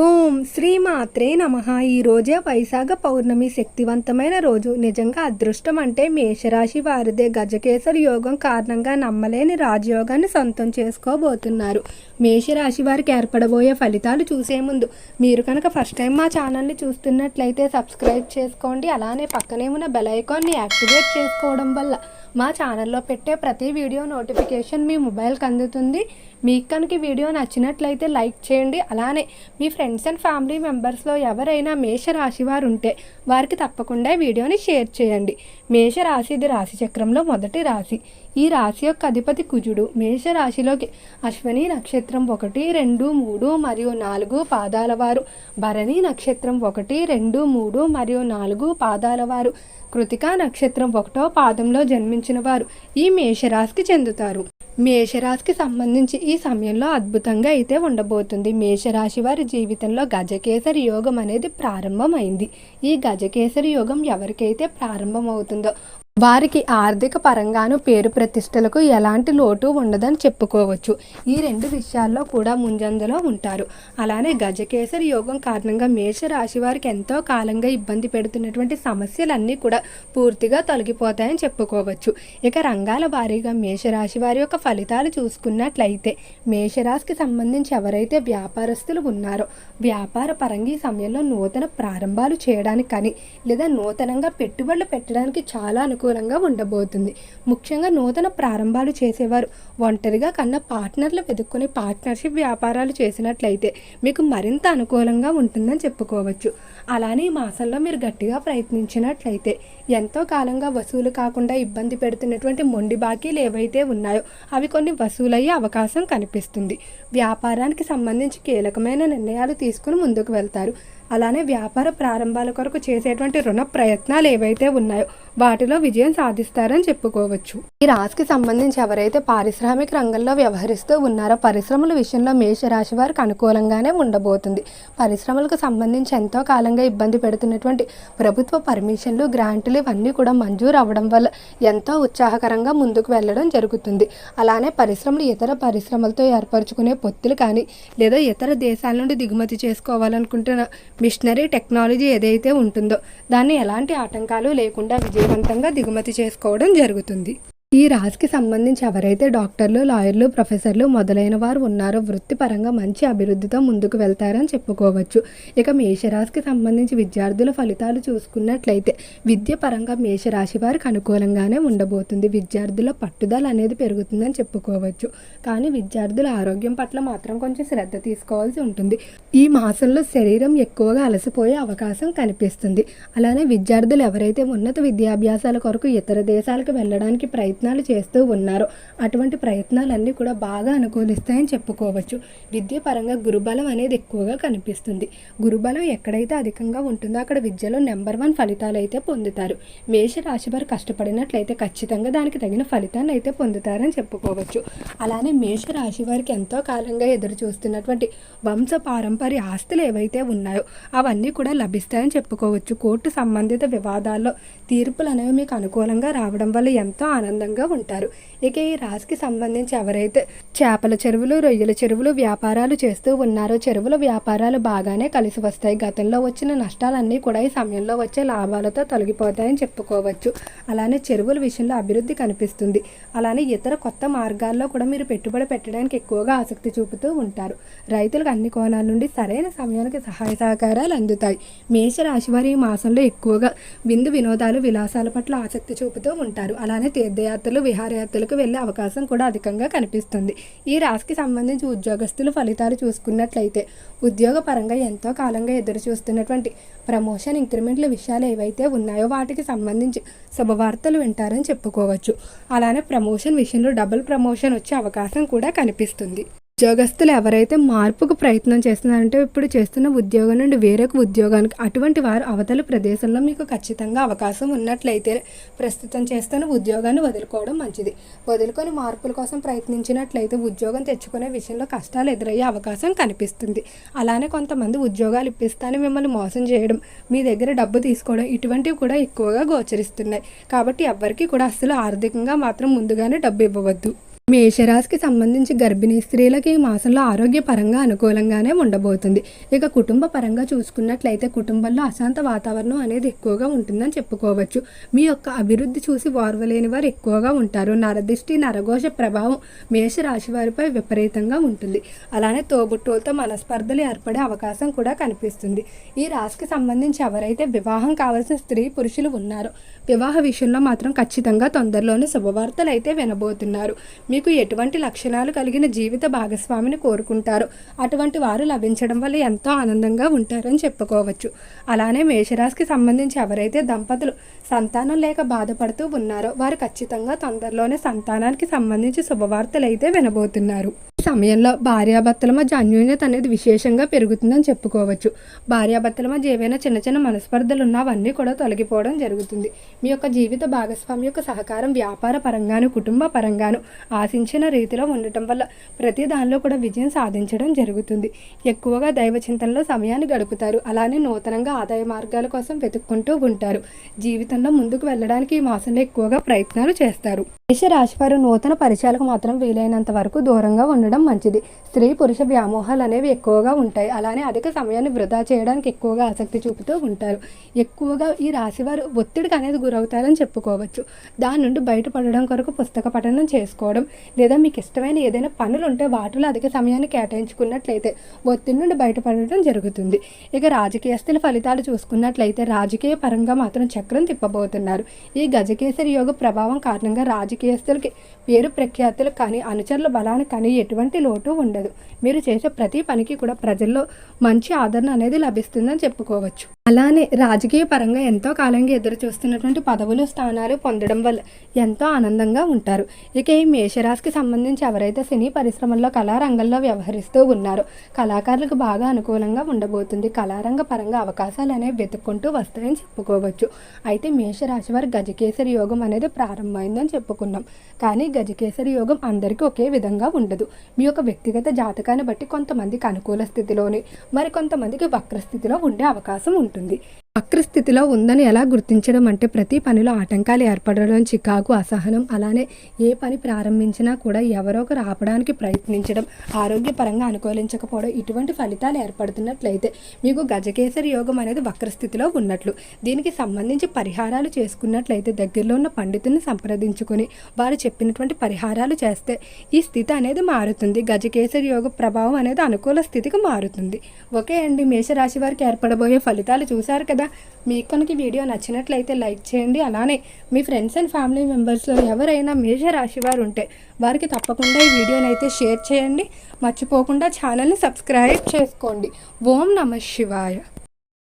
ఓం శ్రీమాత్రే నమ. ఈ రోజే వైశాఖ పౌర్ణమి శక్తివంతమైన రోజు. నిజంగా అదృష్టం అంటే మేషరాశి వారిదే. గజకేసరి యోగం కారణంగా నమ్మలేని రాజయోగాన్ని సొంతం చేసుకోబోతున్నారు. మేషరాశి వారికి ఏర్పడబోయే ఫలితాలు చూసే ముందు మీరు కనుక ఫస్ట్ టైం మా ఛానల్ని చూస్తున్నట్లయితే సబ్స్క్రైబ్ చేసుకోండి. అలానే పక్కనే ఉన్న బెల్ ఐకాన్ని యాక్టివేట్ చేసుకోవడం వల్ల మా ఛానల్లో పెట్టే ప్రతి వీడియో నోటిఫికేషన్ మీ మొబైల్కి అందుతుంది. మీకు కనుక వీడియో నచ్చినట్లయితే లైక్ చేయండి. అలానే మీ ఫ్రెండ్స్ అండ్ ఫ్యామిలీ మెంబర్స్లో ఎవరైనా మేషరాశి వారు ఉంటే వారికి తప్పకుండా వీడియోని షేర్ చేయండి. మేషరాశి ఇది రాశి చక్రంలో మొదటి రాశి. ఈ రాశి యొక్క అధిపతి కుజుడు. మేషరాశిలోకి అశ్వని నక్షత్రం ఒకటి రెండు మూడు మరియు నాలుగు పాదాల వారు. భరణి నక్షత్రం ఒకటి రెండు మూడు మరియు నాలుగు పాదాల వారు. కృతికా నక్షత్రం ఒకటో పాదంలో జన్మించిన వారు. ఈ మేషరాశికి చెందుతారు. మేషరాశికి సంబంధించి ఈ సమయంలో అద్భుతంగా అయితే ఉండబోతుంది. మేషరాశి వారి జీవితంలో గజకేసరి యోగం అనేది ప్రారంభమైంది. ఈ గజకేసరి యోగం ఎవరికైతే ప్రారంభమవుతుందో వారికి ఆర్థిక పరంగాను పేరు ప్రతిష్టలకు ఎలాంటి లోటు ఉండదని చెప్పుకోవచ్చు. ఈ రెండు విషయాల్లో కూడా ముంజందులో ఉంటారు. అలానే గజకేసరి యోగం కారణంగా మేషరాశి వారికి ఎంతో కాలంగా ఇబ్బంది పెడుతున్నటువంటి సమస్యలన్నీ కూడా పూర్తిగా తొలగిపోతాయని చెప్పుకోవచ్చు. ఇక రంగాల వారీగా మేషరాశి వారి యొక్క ఫలితాలు చూసుకున్నట్లయితే మేషరాశికి సంబంధించి ఎవరైతే వ్యాపారస్తులు ఉన్నారో వ్యాపార పరంగా ఈ సమయంలో నూతన ప్రారంభాలు చేయడానికి కానీ లేదా నూతనంగా పెట్టుబడులు పెట్టడానికి చాలా అనుకూలంగా ఉండబోతుంది. ముఖ్యంగా నూతన ప్రారంభాలు చేసేవారు. ఒంటరిగా కన్నా పార్ట్నర్లు వెతుక్కుని పార్ట్నర్షిప్ వ్యాపారాలు చేసినట్లయితే మీకు మరింత అనుకూలంగా ఉంటుందని చెప్పుకోవచ్చు. అలానే ఈ మాసంలో మీరు గట్టిగా ప్రయత్నించినట్లయితే ఎంతో కాలంగా వసూలు కాకుండా ఇబ్బంది పెడుతున్నటువంటి మొండి బాకీలు ఏవైతే ఉన్నాయో అవి కొన్ని వసూలయ్యే అవకాశం కనిపిస్తుంది. వ్యాపారానికి సంబంధించి కీలకమైన నిర్ణయాలు తీసుకుని ముందుకు వెళ్తారు. అలానే వ్యాపార ప్రారంభాల కొరకు చేసేటువంటి రుణ ప్రయత్నాలు ఏవైతే ఉన్నాయో వాటిలో విజయం సాధిస్తారని చెప్పుకోవచ్చు. ఈ రాశికి సంబంధించి ఎవరైతే పారిశ్రామిక రంగంలో వ్యవహరిస్తూ ఉన్నారో పరిశ్రమల విషయంలో మేషరాశి వారికి అనుకూలంగానే ఉండబోతుంది. పరిశ్రమలకు సంబంధించి ఎంతో కాలంగా ఇబ్బంది పెడుతున్నటువంటి ప్రభుత్వ పర్మిషన్లు గ్రాంట్లు ఇవన్నీ కూడా మంజూరు అవ్వడం వల్ల ఎంతో ఉత్సాహకరంగా ముందుకు వెళ్ళడం జరుగుతుంది. అలానే పరిశ్రమలు ఇతర పరిశ్రమలతో ఏర్పరచుకునే పొత్తులు కానీ లేదా ఇతర దేశాల నుండి దిగుమతి చేసుకోవాలనుకుంటున్న మిషనరీ టెక్నాలజీ ఏదైతే ఉంటుందో దాన్ని ఎలాంటి ఆటంకాలు లేకుండా విజయవంతంగా దిగుమతి చేసుకోవడం జరుగుతుంది. ఈ రాశికి సంబంధించి ఎవరైతే డాక్టర్లు లాయర్లు ప్రొఫెసర్లు మొదలైన వారు ఉన్నారో వృత్తిపరంగా మంచి అభివృద్ధితో ముందుకు వెళ్తారని చెప్పుకోవచ్చు. ఇక మేషరాశికి సంబంధించి విద్యార్థుల ఫలితాలు చూసుకున్నట్లయితే విద్య పరంగా మేషరాశి వారికి అనుకూలంగానే ఉండబోతుంది. విద్యార్థుల పట్టుదల అనేది పెరుగుతుందని చెప్పుకోవచ్చు. కానీ విద్యార్థుల ఆరోగ్యం పట్ల మాత్రం కొంచెం శ్రద్ధ తీసుకోవాల్సి ఉంటుంది. ఈ మాసంలో శరీరం ఎక్కువగా అలసిపోయే అవకాశం కనిపిస్తుంది. అలానే విద్యార్థులు ఎవరైతే ఉన్నత విద్యాభ్యాసాల కొరకు ఇతర దేశాలకు వెళ్ళడానికి ప్రయత్నం ప్రయత్నాలు చేస్తూ ఉన్నారు. అటువంటి ప్రయత్నాలన్నీ కూడా బాగా అనుకూలిస్తాయని చెప్పుకోవచ్చు. విద్య పరంగా గురుబలం అనేది ఎక్కువగా కనిపిస్తుంది. గురుబలం ఎక్కడైతే అధికంగా ఉంటుందో అక్కడ విద్యలో నెంబర్ వన్ ఫలితాలు అయితే పొందుతారు. మేష రాశి వారు కష్టపడినట్లయితే ఖచ్చితంగా దానికి తగిన ఫలితాన్ని అయితే పొందుతారని చెప్పుకోవచ్చు. అలానే మేష రాశి వారికి ఎంతో కాలంగా ఎదురు చూస్తున్నటువంటి వంశ పారంపర్య ఆస్తులు ఏవైతే ఉన్నాయో అవన్నీ కూడా లభిస్తాయని చెప్పుకోవచ్చు. కోర్టు సంబంధిత వివాదాల్లో తీర్పులు అనేవి మీకు అనుకూలంగా రావడం వల్ల ఎంతో ఆనందంగా ఆనందంగా ఉంటారు. ఇక ఈ రాశికి సంబంధించి ఎవరైతే చేపల చెరువులు రొయ్యల చెరువులు వ్యాపారాలు చేస్తూ ఉన్నారో చెరువుల వ్యాపారాలు బాగానే కలిసి వస్తాయి. గతంలో వచ్చిన నష్టాలన్నీ కూడా ఈ సమయంలో వచ్చే లాభాలతో తొలగిపోతాయని చెప్పుకోవచ్చు. అలానే చెరువుల విషయంలో అభివృద్ధి కనిపిస్తుంది. అలానే ఇతర కొత్త మార్గాల్లో కూడా మీరు పెట్టుబడి పెట్టడానికి ఎక్కువగా ఆసక్తి చూపుతూ ఉంటారు. రైతులకు అన్ని కోణాల నుండి సరైన సమయానికి సహాయ సహకారాలు అందుతాయి. మేషరాశి వారి ఈ మాసంలో ఎక్కువగా విందు వినోదాలు విలాసాల పట్ల ఆసక్తి చూపుతూ ఉంటారు. అలానే తీర్థయాత్ర తీర్థయాత్రలు విహారయాత్రలకు వెళ్ళే అవకాశం కూడా అధికంగా కనిపిస్తుంది. ఈ రాశికి సంబంధించి ఉద్యోగస్తులు ఫలితాలు చూసుకున్నట్లయితే ఉద్యోగపరంగా ఎంతో కాలంగా ఎదురు చూస్తున్నటువంటి ప్రమోషన్ ఇంక్రిమెంట్ల విషయాలు ఏవైతే ఉన్నాయో వాటికి సంబంధించి శుభవార్తలు వింటారని చెప్పుకోవచ్చు. అలానే ప్రమోషన్ విషయంలో డబుల్ ప్రమోషన్ వచ్చే అవకాశం కూడా కనిపిస్తుంది. ఉద్యోగస్తులు ఎవరైతే మార్పుకు ప్రయత్నం చేస్తున్నారంటే ఇప్పుడు చేస్తున్న ఉద్యోగం నుండి వేరొక ఉద్యోగానికి అటువంటి వారు అవతల ప్రదేశంలో మీకు ఖచ్చితంగా అవకాశం ఉన్నట్లయితే ప్రస్తుతం చేస్తున్న ఉద్యోగాన్ని వదులుకోవడం మంచిది. వదులుకొని మార్పుల కోసం ప్రయత్నించినట్లయితే ఉద్యోగం తెచ్చుకునే విషయంలో కష్టాలు ఎదురయ్యే అవకాశం కనిపిస్తుంది. అలానే కొంతమంది ఉద్యోగాలు ఇప్పిస్తాను మిమ్మల్ని మోసం చేయడం మీ దగ్గర డబ్బు తీసుకోవడం ఇటువంటివి కూడా ఎక్కువగా గోచరిస్తున్నాయి. కాబట్టి ఎవ్వరికీ కూడా అసలు ఆర్థికంగా మాత్రం ముందుగానే డబ్బు ఇవ్వవద్దు. మేషరాశికి సంబంధించి గర్భిణీ స్త్రీలకి ఈ మాసంలో ఆరోగ్యపరంగా అనుకూలంగానే ఉండబోతుంది. ఇక కుటుంబ పరంగా చూసుకున్నట్లయితే కుటుంబంలో అశాంత వాతావరణం అనేది ఎక్కువగా ఉంటుందని చెప్పుకోవచ్చు. మీ యొక్క అభివృద్ధి చూసి వార్వలేని వారు ఎక్కువగా ఉంటారు. నరదిష్టి నరఘోష ప్రభావం మేషరాశి వారిపై విపరీతంగా ఉంటుంది. అలానే తోబుట్టువులతో మనస్పర్ధలు ఏర్పడే అవకాశం కూడా కనిపిస్తుంది. ఈ రాశికి సంబంధించి ఎవరైతే వివాహం కావాల్సిన స్త్రీ పురుషులు ఉన్నారో వివాహ విషయంలో మాత్రం ఖచ్చితంగా తొందరలోనే శుభవార్తలు అయితే వినబోతున్నారు. మీకు ఎటువంటి లక్షణాలు కలిగిన జీవిత భాగస్వామిని కోరుకుంటారో అటువంటి వారు లభించడం వల్ల ఎంతో ఆనందంగా ఉంటారని చెప్పుకోవచ్చు. అలానే మేషరాశికి సంబంధించి ఎవరైతే దంపతులు సంతానం లేక బాధపడుతూ ఉన్నారో వారు ఖచ్చితంగా తొందరలోనే సంతానానికి సంబంధించి శుభవార్తలు అయితే వినబోతున్నారు. సమయంలో భార్యాభర్తల మధ్య అన్యోన్యత అనేది విశేషంగా పెరుగుతుందని చెప్పుకోవచ్చు. భార్యాభర్తల మధ్య ఏవైనా చిన్న చిన్న మనస్పర్ధలు ఉన్నా అవన్నీ కూడా తొలగిపోవడం జరుగుతుంది. మీ యొక్క జీవిత భాగస్వామి యొక్క సహకారం వ్యాపార పరంగాను కుటుంబ పరంగాను ఆశించిన రీతిలో ఉండటం వల్ల ప్రతి దానిలో కూడా విజయం సాధించడం జరుగుతుంది. ఎక్కువగా దైవ చింతనలో సమయాన్ని గడుపుతారు. అలానే నూతనంగా ఆదాయ మార్గాల కోసం వెతుక్కుంటూ ఉంటారు. జీవితంలో ముందుకు వెళ్ళడానికి ఈ మాసంలో ఎక్కువగా ప్రయత్నాలు చేస్తారు. మేష రాశి నూతన పరిచయాలకు మాత్రం వీలైనంత వరకు దూరంగా ఉండడం మంచిది. స్త్రీ పురుష వ్యామోహాలు అనేవి ఎక్కువగా ఉంటాయి. అలానే అధిక సమయాన్ని వృధా చేయడానికి ఎక్కువగా ఆసక్తి చూపుతూ ఉంటారు. ఎక్కువగా ఈ రాశి వారు ఒత్తిడికి అనేది గురవుతారని చెప్పుకోవచ్చు. దాని నుండి బయటపడడం కొరకు పుస్తక పఠనం చేసుకోవడం లేదా మీకు ఇష్టమైన ఏదైనా పనులు ఉంటే వాటిలో అధిక సమయాన్ని కేటాయించుకున్నట్లయితే ఒత్తిడి నుండి బయటపడడం జరుగుతుంది. ఇక రాజకీయస్తుల ఫలితాలు చూసుకున్నట్లయితే రాజకీయ పరంగా మాత్రం చక్రం తిప్పబోతున్నారు. ఈ గజకేసరి యోగ ప్రభావం కారణంగా రాజకీయస్తులకి పేరు ప్రఖ్యాతులు కానీ అనుచరుల బలానికి కానీ ఎటువంటి లోటు ఉండదు. మీరు చేసే ప్రతి పనికి కూడా ప్రజల్లో మంచి ఆదరణ అనేది లభిస్తుందని చెప్పుకోవచ్చు. అలానే రాజకీయ పరంగా ఎంతో కాలంగా ఎదురు చూస్తున్నటువంటి పదవులు స్థానాలు పొందడం వల్ల ఎంతో ఆనందంగా ఉంటారు. ఇక ఈ మేషరాశికి సంబంధించి ఎవరైతే సినీ పరిశ్రమల్లో కళారంగంలో వ్యవహరిస్తూ ఉన్నారో కళాకారులకు బాగా అనుకూలంగా ఉండబోతుంది. కళారంగ పరంగా అవకాశాలు అనేవి వెతుక్కుంటూ వస్తాయని చెప్పుకోవచ్చు. అయితే మేషరాశి వారి గజకేసరి యోగం అనేది ప్రారంభమైందని చెప్పుకున్నాం. కానీ గజకేసరి యోగం అందరికీ ఒకే విధంగా ఉండదు. మీ యొక్క వ్యక్తిగత జాతకాన్ని బట్టి కొంతమందికి అనుకూల స్థితిలోని మరి కొంతమందికి వక్ర స్థితిలో ఉండే అవకాశం ఉంటుంది. ఉంటుంది. వక్రస్థితిలో ఉందని ఎలా గుర్తించడం అంటే ప్రతి పనిలో ఆటంకాలు ఏర్పడడం చికాకు అసహనం అలానే ఏ పని ప్రారంభించినా కూడా ఎవరో ఒకరు ఆపడానికి ప్రయత్నించడం ఆరోగ్యపరంగా అనుకూలించకపోవడం ఇటువంటి ఫలితాలు ఏర్పడుతున్నట్లయితే మీకు గజకేసరి యోగం అనేది వక్రస్థితిలో ఉన్నట్లు. దీనికి సంబంధించి పరిహారాలు చేసుకున్నట్లయితే దగ్గరలో ఉన్న పండితుని సంప్రదించుకొని వారు చెప్పినటువంటి పరిహారాలు చేస్తే ఈ స్థితి అనేది మారుతుంది. గజకేసరి యోగ ప్రభావం అనేది అనుకూల స్థితికి మారుతుంది. ఓకే అండి. మేషరాశి వారికి ఏర్పడబోయే ఫలితాలు చూశారు కదా. మీకు కనుక వీడియో నచ్చినట్లయితే లైక్ చేయండి. అలానే మీ ఫ్రెండ్స్ అండ్ ఫ్యామిలీ మెంబర్స్లో ఎవరైనా మేషరాశి వారు ఉంటే వారికి తప్పకుండా ఈ వీడియోని అయితే షేర్ చేయండి. మర్చిపోకుండా ఛానల్ని సబ్స్క్రైబ్ చేసుకోండి. ఓం నమ శివాయ.